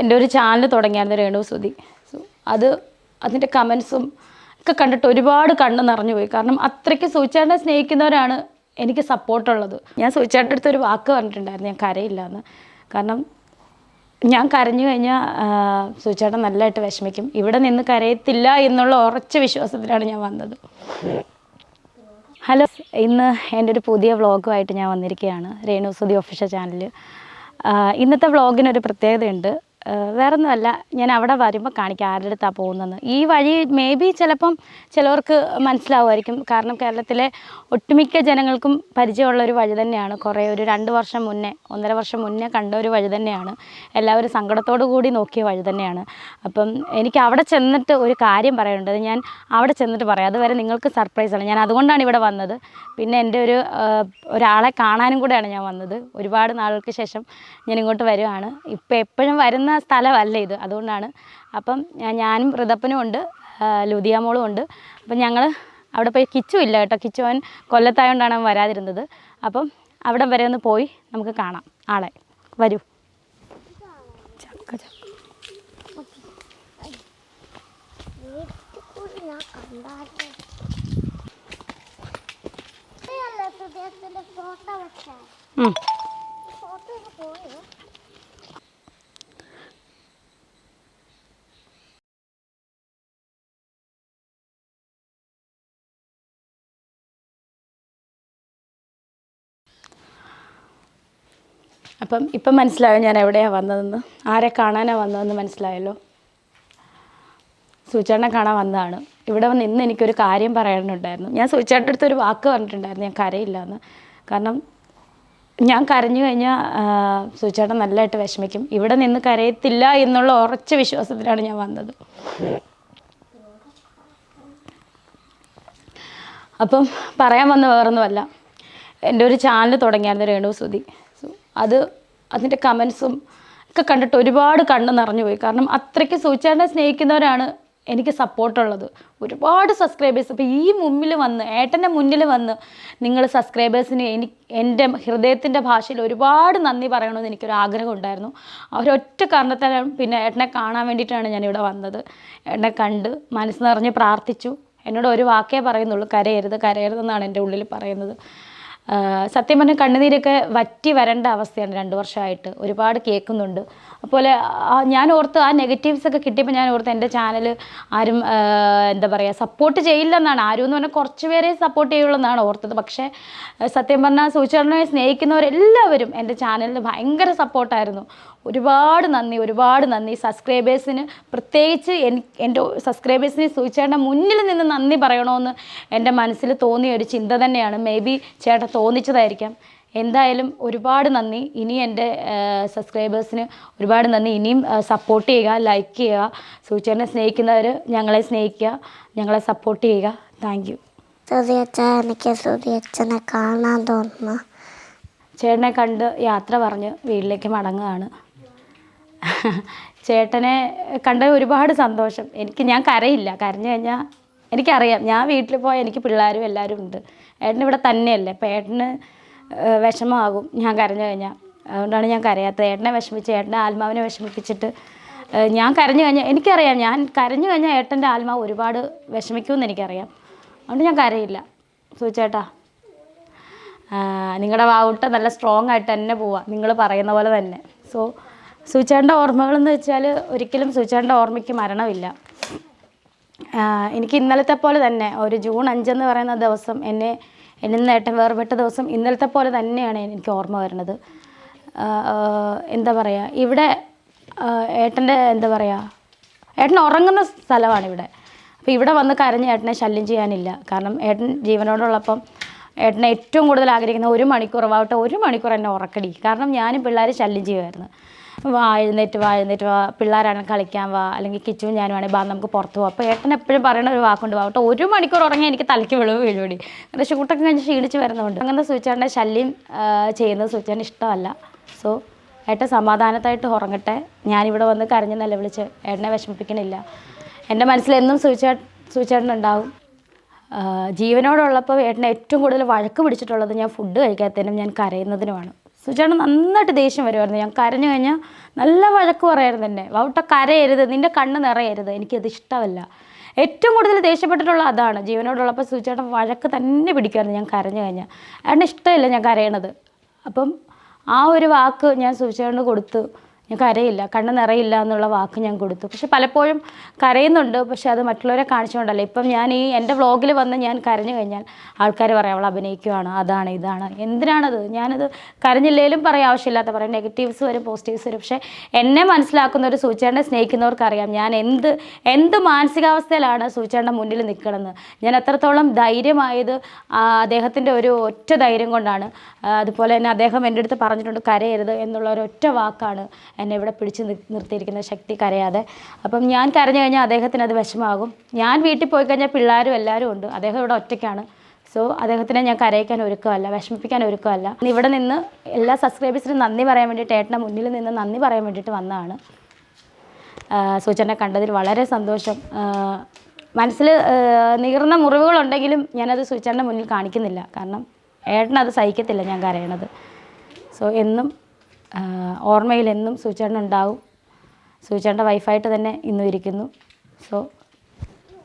എന്റെ ഒരു ചാനൽ തുടങ്ങിയായിരുന്നു രേണു സുധി. സോ അത് അതിന്റെ കമൻസും ഒക്കെ കണ്ടിട്ട് ഒരുപാട് കണ്ണ് നിറഞ്ഞു പോയി. കാരണം അത്രയ്ക്ക് സൂചേട്ടനെ സ്നേഹിക്കുന്നവരാണ് എനിക്ക് സപ്പോർട്ടുള്ളത് ഞാൻ സൂചേട്ടന്റെ അടുത്ത് ഒരു വാക്ക് പറഞ്ഞിട്ടുണ്ടായിരുന്നു ഞാൻ കരയില്ല എന്ന് കാരണം ഞാൻ കരഞ്ഞു കഴിഞ്ഞാൽ സൂചേട്ടൻ നല്ലതായിട്ട് വിഷമിക്കും. ഇവിടെ നിന്ന് കരയത്തില്ല എന്നുള്ള ഉറച്ച വിശ്വാസത്തിലാണ് ഞാൻ വന്നത്. ഹലോ ഇന്ന് എന്റെ ഒരു പുതിയ വ്ളോഗുമായിട്ട് ഞാൻ വന്നിരിക്കുകയാണ് രേണു സുധി ഒഫീഷ്യൽ ചാനലിൽ ഇന്നത്തെ വ്ളോഗിനൊരു പ്രത്യേകതയുണ്ട്. വേറെ ഒന്നുമല്ല ഞാൻ അവിടെ വരുമ്പോൾ കാണിക്കാം ആരുടെ അടുത്താണ് പോകുന്നതെന്ന്. ഈ വഴി മേ ബി ചിലപ്പം ചിലവർക്ക് മനസ്സിലാവുമായിരിക്കും. കാരണം കേരളത്തിലെ ഒട്ടുമിക്ക ജനങ്ങൾക്കും പരിചയമുള്ള ഒരു വഴി തന്നെയാണ്. കുറേ ഒരു രണ്ട് വർഷം മുന്നേ ഒന്നര വർഷം മുന്നേ കണ്ട ഒരു വഴി തന്നെയാണ്. എല്ലാവരും സങ്കടത്തോടു കൂടി നോക്കിയ വഴി തന്നെയാണ്. അപ്പം എനിക്ക് അവിടെ ചെന്നിട്ട് ഒരു കാര്യം പറയാനുണ്ട്. ഞാൻ അവിടെ ചെന്നിട്ട് പറയാം. അതുവരെ നിങ്ങൾക്ക് സർപ്രൈസാണ് ഞാൻ അതുകൊണ്ടാണ് ഇവിടെ വന്നത്. പിന്നെ എന്റെ ഒരു ഒരാളെ കാണാനും കൂടെയാണ് ഞാൻ വന്നത്. ഒരുപാട് നാളുകൾക്ക് ശേഷം ഞാൻ ഇങ്ങോട്ട് വരുവാണ്. ഇപ്പം എപ്പോഴും വരുന്ന സ്ഥലമല്ല ഇത്. അതുകൊണ്ടാണ് അപ്പം ഞാനും ഋതപ്പനും ഉണ്ട് ലുതിയാമോളും ഉണ്ട്. അപ്പം ഞങ്ങൾ അവിടെ പോയി കിച്ചു ഇല്ല കേട്ടോ. കിച്ചു അവൻ കൊല്ലത്തായതുകൊണ്ടാണ് അവൻ വരാതിരുന്നത്. അപ്പം അവിടെ വരെ ഒന്ന് പോയി നമുക്ക് കാണാം. ആളെ. വരൂ. ചക്ക ചക്ക. ഫോട്ടോ അപ്പം ഇപ്പം മനസ്സിലായോ ഞാൻ എവിടെയാണ് വന്നതെന്ന്? ആരെ കാണാനാണ് വന്നതെന്ന് മനസ്സിലായല്ലോ? സൂചേട്ടനെ കാണാൻ വന്നതാണ്. ഇവിടെ വന്ന് ഇന്ന് എനിക്കൊരു കാര്യം പറയാനുണ്ടായിരുന്നു. ഞാൻ സൂചേട്ടന്റെ അടുത്ത് ഒരു വാക്ക് പറഞ്ഞിട്ടുണ്ടായിരുന്നു. ഞാൻ കരയില്ല എന്ന് കാരണം ഞാൻ കരഞ്ഞു കഴിഞ്ഞാൽ സൂചേട്ടൻ നല്ലതായിട്ട് വിഷമിക്കും. ഇവിടെ നിന്ന് കരയത്തില്ല എന്നുള്ള ഉറച്ച വിശ്വാസത്തിലാണ് ഞാൻ വന്നത്. അപ്പം പറയാൻ വന്ന വേറൊന്നുമല്ല. എന്റെ ഒരു ചാനൽ തുടങ്ങിയായിരുന്നു രേണു സുധി. സോ അത് അതിന്റെ കമൻസും ഒക്കെ കണ്ടിട്ട് ഒരുപാട് കണ്ണ് നിറഞ്ഞു പോയി. കാരണം അത്രയ്ക്ക് സൂചേട്ടനെ സ്നേഹിക്കുന്നവരാണ് എനിക്ക് സപ്പോർട്ടുള്ളത് ഒരുപാട് സബ്സ്ക്രൈബേഴ്സ് ഇപ്പോൾ ഈ മുമ്പിൽ വന്ന് ഏട്ടന്റെ മുന്നിൽ വന്ന് നിങ്ങൾ സബ്സ്ക്രൈബേഴ്സിന് എനിക്ക് എന്റെ ഹൃദയത്തിന്റെ ഭാഷയിൽ ഒരുപാട് നന്ദി പറയണമെന്ന് എനിക്കൊരു ആഗ്രഹം ഉണ്ടായിരുന്നു. ആ ഒരൊറ്റ പിന്നെ ഏട്ടനെ കാണാൻ വേണ്ടിയിട്ടാണ് ഞാനിവിടെ വന്നത്. ഏട്ടനെ കണ്ട് മനസ്സ് നിറഞ്ഞ് പ്രാർത്ഥിച്ചു. എന്നോട് ഒരു വാക്കേ പറയുന്നുള്ളൂ കരയരുത് കരയരുതെന്നാണ് എന്റെ ഉള്ളിൽ പറയുന്നത്. സത്യം പറഞ്ഞാൽ കണ്ണുനീരൊക്കെ വറ്റി വരേണ്ട അവസ്ഥയാണ് രണ്ട് വർഷമായിട്ട്. ഒരുപാട് കേൾക്കുന്നുണ്ട്. അതുപോലെ ഞാൻ ഓർത്ത് ആ നെഗറ്റീവ്സ് ഒക്കെ കിട്ടിയപ്പോൾ ഞാൻ ഓർത്ത് എന്റെ ചാനൽ ആരും എന്താ പറയുക സപ്പോർട്ട് ചെയ്യില്ലെന്നാണ്. ആരും എന്ന് പറഞ്ഞാൽ കുറച്ച് പേരെ സപ്പോർട്ട് ചെയ്യുള്ളൂ എന്നാണ് ഓർത്തത്. പക്ഷേ സത്യം പറഞ്ഞാൽ സൂചരണയെ സ്നേഹിക്കുന്നവരെല്ലാവരും എന്റെ ചാനലിന് ഭയങ്കര സപ്പോർട്ടായിരുന്നു ഒരുപാട് നന്ദി ഒരുപാട് നന്ദി. സബ്സ്ക്രൈബേഴ്സിന് പ്രത്യേകിച്ച് എന്റെ സബ്സ്ക്രൈബേഴ്സിനെ സൂചിച്ചേട്ടന്റെ മുന്നിൽ നിന്ന് നന്ദി പറയണമെന്ന് എന്റെ മനസ്സിൽ തോന്നിയ ഒരു ചിന്ത തന്നെയാണ്. മേ ബി ചേട്ടൻ തോന്നിച്ചതായിരിക്കാം. എന്തായാലും ഒരുപാട് നന്ദി. ഇനി എന്റെ സബ്സ്ക്രൈബേഴ്സിന് ഒരുപാട് നന്ദി. ഇനിയും സപ്പോർട്ട് ചെയ്യുക ലൈക്ക് ചെയ്യുക. സൂചനെ സ്നേഹിക്കുന്നവർ ഞങ്ങളെ സ്നേഹിക്കുക ഞങ്ങളെ സപ്പോർട്ട് ചെയ്യുക. താങ്ക് യു സുധിയച്ച എനിക്ക് സുധിയച്ചനെ കാണാൻ തോന്നുന്നു. ചേട്ടനെ കണ്ട് യാത്ര പറഞ്ഞ് വീട്ടിലേക്ക് മടങ്ങുകയാണ്. ചേട്ടനെ കണ്ട ഒരുപാട് സന്തോഷം. എനിക്ക് ഞാൻ കരയില്ല. കരഞ്ഞു കഴിഞ്ഞാൽ എനിക്കറിയാം. ഞാൻ വീട്ടിൽ പോയാൽ എനിക്ക് പിള്ളേരും എല്ലാവരും ഉണ്ട്. ഏട്ടൻ ഇവിടെ തന്നെയല്ലേ? അപ്പം ഏട്ടന് വിഷമമാകും. ഞാൻ കരഞ്ഞു കഴിഞ്ഞാൽ അതുകൊണ്ടാണ് ഞാൻ കരയാത്തത്. ഏട്ടനെ വിഷമിച്ച് ഏട്ടന്റെ ആത്മാവിനെ വിഷമിപ്പിച്ചിട്ട് ഞാൻ കരഞ്ഞു കഴിഞ്ഞാൽ എനിക്കറിയാം. ഞാൻ കരഞ്ഞു കഴിഞ്ഞാൽ ഏട്ടന്റെ ആത്മാവ് ഒരുപാട് വിഷമിക്കുമെന്ന് എനിക്കറിയാം. അതുകൊണ്ട് ഞാൻ കരയില്ല. സൂചേട്ടാ നിങ്ങളുടെ വാവുട്ട നല്ല സ്ട്രോങ് ആയിട്ട് തന്നെ പോവാം. നിങ്ങൾ പറയുന്ന പോലെ തന്നെ. സോ സൂചേട്ടന്റെ ഓർമ്മകളെന്ന് വെച്ചാൽ ഒരിക്കലും സൂചേട്ടന്റെ ഓർമ്മയ്ക്ക് മരണമില്ല. എനിക്ക് ഇന്നലത്തെ പോലെ തന്നെ ഒരു ജൂൺ അഞ്ചെന്ന് പറയുന്ന ദിവസം എന്നെ എന്നിൽ നിന്ന് ഏട്ടൻ വേർപെട്ട ദിവസം ഇന്നലത്തെ പോലെ തന്നെയാണ് എനിക്ക് ഓർമ്മ വരുന്നത്. എന്താ പറയുക ഇവിടെ ഏട്ടന്റെ എന്താ പറയുക ഏട്ടൻ ഉറങ്ങുന്ന സ്ഥലമാണ് ഇവിടെ. അപ്പോൾ ഇവിടെ വന്ന് കരഞ്ഞ് ഏട്ടനെ ശല്യം ചെയ്യാനില്ല. കാരണം ഏട്ടൻ ജീവനോടുള്ളപ്പം ഏട്ടനെ ഏറ്റവും കൂടുതൽ ആഗ്രഹിക്കുന്ന ഒരു മണിക്കൂർ വാവട്ടെ ഒരു മണിക്കൂർ എന്നെ ഉറക്കടി. കാരണം ഞാനും പിള്ളേർ ശല്യം ചെയ്യുമായിരുന്നു വാ എഴുന്നേറ്റ് വാ എഴുന്നേറ്റ് വാ പിള്ളേരാണെങ്കിൽ കളിക്കാൻ വാ അല്ലെങ്കിൽ കിച്ചുവും ഞാനും ആണെങ്കിൽ ബാ നമുക്ക് പുറത്ത് പോകാം അപ്പോൾ ഏട്ടൻ എപ്പോഴും പറയുന്ന ഒരു വാക്കുണ്ട് വാവട്ടെ ഒരു മണിക്കൂർ ഉറങ്ങി എനിക്ക് തലയ്ക്ക് വിളവ് വീഴുപടി അങ്ങനെ ഷൂട്ടൊക്കെ കഴിഞ്ഞ് ക്ഷീണിച്ച് വരുന്നുണ്ട് അങ്ങനെ സൂചിച്ചാണ്ട് ശല്യം ചെയ്യുന്നത് സൂചാറിന് ഇഷ്ടമല്ല. സോ ഏട്ടൻ സമാധാനത്തായിട്ട് ഉറങ്ങട്ടെ. ഞാനിവിടെ വന്ന് കരഞ്ഞ് നിലവിളിച്ച് ഏട്ടനെ വിഷമിപ്പിക്കണില്ല. എന്റെ മനസ്സിൽ എന്നും സൂചാ സൂചാട്ടനുണ്ടാവും ജീവനോടുള്ളപ്പോൾ ഏട്ടനെ ഏറ്റവും കൂടുതൽ വഴക്ക് പിടിച്ചിട്ടുള്ളത് ഞാൻ ഫുഡ് കഴിക്കാത്തതിനും ഞാൻ കരയുന്നതിനുമാണ്. സുചേട്ടൻ നന്നായിട്ട് ദേഷ്യം വരുമായിരുന്നു ഞാൻ കരഞ്ഞു കഴിഞ്ഞാൽ നല്ല വഴക്ക് പറയായിരുന്നു എന്നെ. വൗട്ട കരയരുത് നിന്റെ കണ്ണ് നിറയരുത് എനിക്കത് ഇഷ്ടമല്ല. ഏറ്റവും കൂടുതൽ ദേഷ്യപ്പെട്ടിട്ടുള്ള അതാണ്. ജീവനോടുള്ളപ്പോൾ സുചേട്ടൻ വഴക്ക് തന്നെ പിടിക്കുമായിരുന്നു ഞാൻ കരഞ്ഞു കഴിഞ്ഞാൽ അയാളുടെ ഇഷ്ടമില്ല ഞാൻ കരയണത്. അപ്പം ആ ഒരു വാക്ക് ഞാൻ സുചേട്ടന് കൊടുത്തു ഞാൻ കരയില്ല കണ്ണ് നിറയില്ല എന്നുള്ള വാക്ക് ഞാൻ കൊടുത്തു. പക്ഷെ പലപ്പോഴും കരയുന്നുണ്ട് പക്ഷെ അത് മറ്റുള്ളവരെ കാണിച്ചുകൊണ്ടല്ല. ഇപ്പം ഞാൻ ഈ എന്റെ വ്ളോഗിൽ വന്ന് ഞാൻ കരഞ്ഞു കഴിഞ്ഞാൽ ആൾക്കാർ പറയാം അവൾ അഭിനയിക്കുവാണ് അതാണ് ഇതാണ്. എന്തിനാണത്? ഞാനത് കരഞ്ഞില്ലേലും പറയാൻ ആവശ്യമില്ലാത്ത പറയാം. നെഗറ്റീവ്സ് വരും പോസിറ്റീവ്സ് വരും. പക്ഷേ എന്നെ മനസ്സിലാക്കുന്ന ഒരു സൂചേട്ടനെ സ്നേഹിക്കുന്നവർക്കറിയാം. ഞാൻ എന്ത് എന്ത് മാനസികാവസ്ഥയിലാണ് സൂചേട്ടന്റെ മുന്നിൽ നിൽക്കണമെന്ന് ഞാൻ എത്രത്തോളം ധൈര്യമായത് അദ്ദേഹത്തിന്റെ ഒരു ഒറ്റ ധൈര്യം കൊണ്ടാണ്. അതുപോലെ തന്നെ അദ്ദേഹം എന്റെ അടുത്ത് പറഞ്ഞിട്ടുണ്ട് കരയരുത് എന്നുള്ള ഒരു ഒറ്റ വാക്കാണ് എന്നെ ഇവിടെ പിടിച്ച് നിർത്തിയിരിക്കുന്ന ശക്തി കരയാതെ. അപ്പം ഞാൻ കരഞ്ഞു കഴിഞ്ഞാൽ അദ്ദേഹത്തിന് അത് വിഷമാകും. ഞാൻ വീട്ടിൽ പോയി കഴിഞ്ഞാൽ പിള്ളേരും എല്ലാവരും ഉണ്ട്. അദ്ദേഹം ഇവിടെ ഒറ്റയ്ക്കാണ്. സോ അദ്ദേഹത്തിനെ ഞാൻ കരയിക്കാൻ ഒരുക്കമല്ല വിഷമിപ്പിക്കാൻ ഒരുക്കമല്ല. ഇവിടെ നിന്ന് എല്ലാ സബ്സ്ക്രൈബേഴ്സിനും നന്ദി പറയാൻ വേണ്ടിയിട്ട് ഏട്ടന്റെ മുന്നിൽ നിന്ന് നന്ദി പറയാൻ വേണ്ടിയിട്ട് വന്നതാണ്. സൂചന കണ്ടതിൽ വളരെ സന്തോഷം. മനസ്സിൽ നീർന്ന മുറിവുകളുണ്ടെങ്കിലും ഞാനത് സൂചനയുടെ മുന്നിൽ കാണിക്കുന്നില്ല. കാരണം ഏട്ടനത് സഹിക്കത്തില്ല ഞാൻ കരയണത്. സോ എന്നും ഓർമ്മയിൽ എന്നും സൂചേട്ടൻ ഉണ്ടാവും. സൂചേട്ടന്റെ വൈഫായിട്ട് തന്നെ ഇന്നും ഇരിക്കുന്നു. സോ